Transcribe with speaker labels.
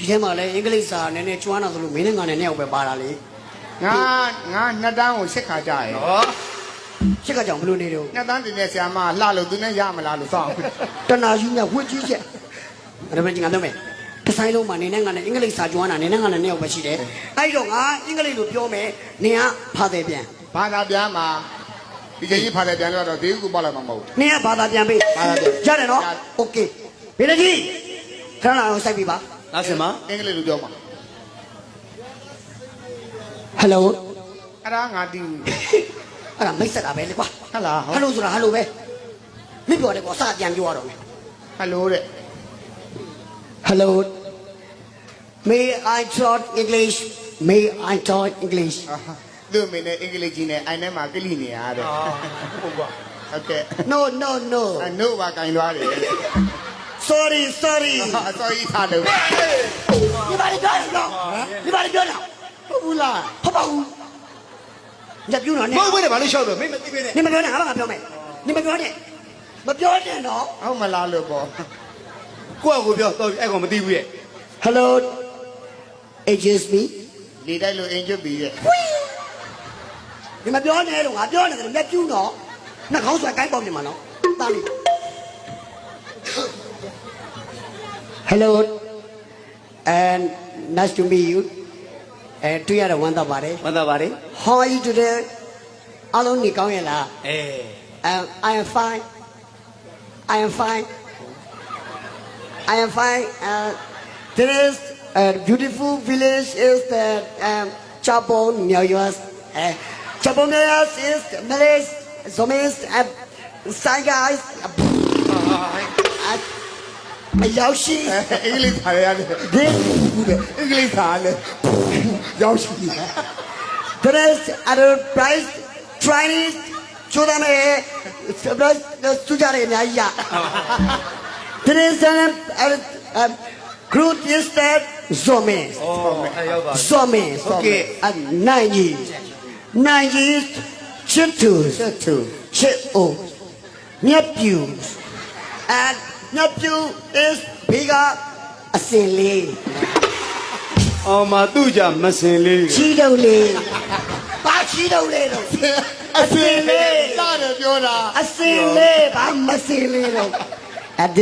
Speaker 1: ဒီထဲမှာလည်းအင်္ဂလိပ်စာနည်းနည်းကျွမ်းတာဆိုလို့မင်းနဲ့ငါနဲ့နှစ်ယောက်ပဲပါတာလေ
Speaker 2: ငါငါနှစ်တန်းကိုရှစ်ခါကြရယ်
Speaker 3: ဟော
Speaker 1: ရှစ်ကကြောင်ဘယ်လိုနေတော့
Speaker 2: နှစ်တန်းတင်တဲ့ဆရာမလှလို့သူနဲ့ရမလားလို့စောင့်
Speaker 1: တနာယူမြဝှက်ကြီးချက်အဲ့ဒါမှကြီးငါပြောမယ်ဒီဆိုင်လုံးမှာနေနဲ့ငါနဲ့အင်္ဂလိပ်စာကျွမ်းတာနေနဲ့ငါနဲ့နှစ်ယောက်ပဲရှိတယ်အဲ့တော့ငါအင်္ဂလိပ်လိုပြောမယ်နင်ကဖာတယ်ပြန်
Speaker 2: ဘာသာပြန်မှာဒီကြီးကြီးဖာတယ်ပြန်တော့ဒေးကူပေါ့လိုက်မှာမဟုတ်
Speaker 1: နင်ကဘာသာပြန်ပေး
Speaker 2: ဘာသာပြန်
Speaker 1: ရတယ်နော်
Speaker 2: ရတယ်
Speaker 1: โอเคဘယ်လိုကြီးခဏအောင်စိုက်ပြီပါ
Speaker 3: နားစင်မ
Speaker 2: အင်္ဂလိပ်လိုပြောမှာ
Speaker 1: ဟယ်လို
Speaker 2: အဲ့ဒါငါတီး
Speaker 1: အဲ့ဒါမိတ်ဆက်တာပဲလေကွာ
Speaker 2: ဟတ်လား
Speaker 1: ဟယ်လိုဆိုတာဟယ်လိုပဲမိပြောတယ်ကွာစပြန်ပြောရတော့မယ်
Speaker 2: ဟယ်လိုတဲ့
Speaker 1: Hello. May I talk English? May I talk English?
Speaker 2: သူ့အမေနဲ့အင်္ဂလိပ်ကြီးနဲ့အိုင်ထဲမှာကလိနေရတဲ့
Speaker 3: ဟုတ်ကွာ
Speaker 2: ဟုတ်ကဲ့
Speaker 1: No, no, no.
Speaker 2: အနို့ပါကင်သွားတယ်
Speaker 1: sorry sorry
Speaker 2: အစောကြီးထားလို့
Speaker 1: ဒီဘာလို့ပြောရလဲဒီဘာလို့ပြောလဲ
Speaker 2: ဟုတ်ဘူးလား
Speaker 1: ဟုတ်ပါဘူးညပြုံး
Speaker 3: တော့
Speaker 1: နေမ
Speaker 3: ဟုတ်ဘူးလေဘာလို့ရှောက်လို့မင်းမသိပဲနဲ့
Speaker 1: နေမပြောနဲ့ငါဘာပြောမယ်နေမပြောနဲ့မပြောနဲ့တော့
Speaker 2: ဟုတ်မလားလို့ပေါ့
Speaker 3: ကိုယ့်ကိုပြောတော့အဲ့ကောင်မသိဘူးရဲ့
Speaker 1: hello excuse me
Speaker 2: လေတိုက်လို့အင်ကျွတ်ပြီရဲ့
Speaker 1: ဒီမပြောနဲ့တော့ငါပြောနေတယ်ညပြုံးတော့နှာခေါင်းဆွဲကိုက်ပေါက်ပြင်မှာနော်တားလိုက် ？Hello. And nice to meet you. အဲတွေ့ရတော့ဝမ်းသာပါတယ်
Speaker 3: မသာပါလေ
Speaker 1: How are you today? အားလုံးနေကောင်းရဲ့လား
Speaker 3: အဲ
Speaker 1: Um, I am fine. I am fine. I am fine. Uh, there is a beautiful village is the um, Chabon near yours. Uh, Chabon near yours is Malays, Zomis, and Saigas. Uh, အရောက်ရှိ
Speaker 2: အင်္ဂလိပ်ထားရတယ်
Speaker 1: ဒီ
Speaker 2: အင်္ဂလိပ်ထားလေရောက်ရှိတယ်
Speaker 1: there is other price Chinese ချိုးတယ်မယ် surprise သူကြတယ်အများကြီးရ there is an um, group is that Zomis
Speaker 3: ဩအဲ့ရောက်ပါ
Speaker 1: Zomis
Speaker 3: Okay.
Speaker 1: and Nine Nine Chitus
Speaker 2: ချက်သူ
Speaker 1: ချစ်အိုမြက်ပြူ and မြက်ပြူ is bigger အစင်လေး
Speaker 3: အော်မသူ့ကြမစင်လေး
Speaker 1: ချီတုံလေးဘာချီတုံလေးတော့
Speaker 2: အစင်လေးလာတယ်ပြောတာ
Speaker 1: အစင်လေးဘာမစင်လေးတော့